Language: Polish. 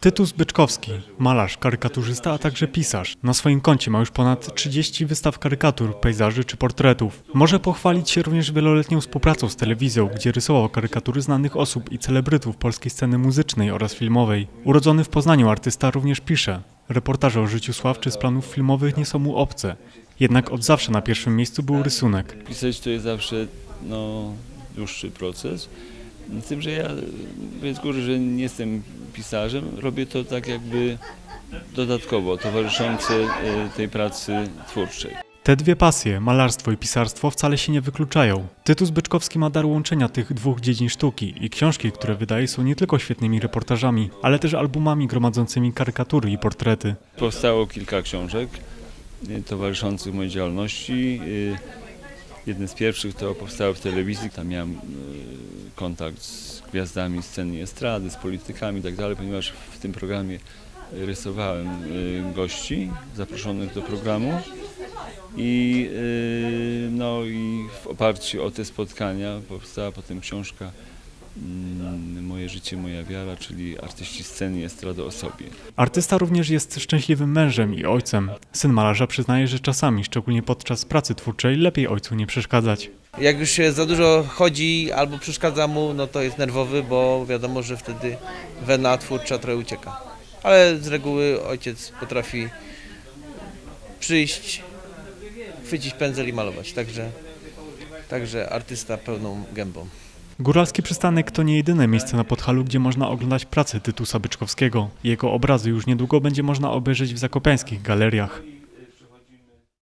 Tytus Byczkowski, malarz, karykaturzysta, a także pisarz. Na swoim koncie ma już ponad 30 wystaw karykatur, pejzaży czy portretów. Może pochwalić się również wieloletnią współpracą z telewizją, gdzie rysował karykatury znanych osób i celebrytów polskiej sceny muzycznej oraz filmowej. Urodzony w Poznaniu artysta również pisze. Reportaże o życiu sławczy z planów filmowych nie są mu obce. Jednak od zawsze na pierwszym miejscu był rysunek. Pisać to jest zawsze no, dłuższy proces. Z tym, że ja powiedz góry, że nie jestem pisarzem, robię to tak jakby dodatkowo, towarzyszące e, tej pracy twórczej. Te dwie pasje, malarstwo i pisarstwo, wcale się nie wykluczają. Tytus Byczkowski ma dar łączenia tych dwóch dziedzin sztuki i książki, które wydaje, są nie tylko świetnymi reportażami, ale też albumami gromadzącymi karykatury i portrety. Powstało kilka książek e, towarzyszących mojej działalności. E, Jedne z pierwszych to powstały w telewizji. Tam miałem kontakt z gwiazdami sceny estrady, z politykami i tak ponieważ w tym programie rysowałem e, gości zaproszonych do programu. I, e, no, I w oparciu o te spotkania powstała potem książka mm, Moje życie, moja wiara, czyli artyści sceny i estrady o sobie. Artysta również jest szczęśliwym mężem i ojcem. Syn malarza przyznaje, że czasami, szczególnie podczas pracy twórczej, lepiej ojcu nie przeszkadzać. Jak już się za dużo chodzi albo przeszkadza mu, no to jest nerwowy, bo wiadomo, że wtedy wena twórcza trochę ucieka. Ale z reguły ojciec potrafi przyjść, chwycić pędzel i malować. Także, także artysta pełną gębą. Góralski Przystanek to nie jedyne miejsce na Podhalu, gdzie można oglądać pracę Tytusa Byczkowskiego. Jego obrazy już niedługo będzie można obejrzeć w zakopiańskich galeriach.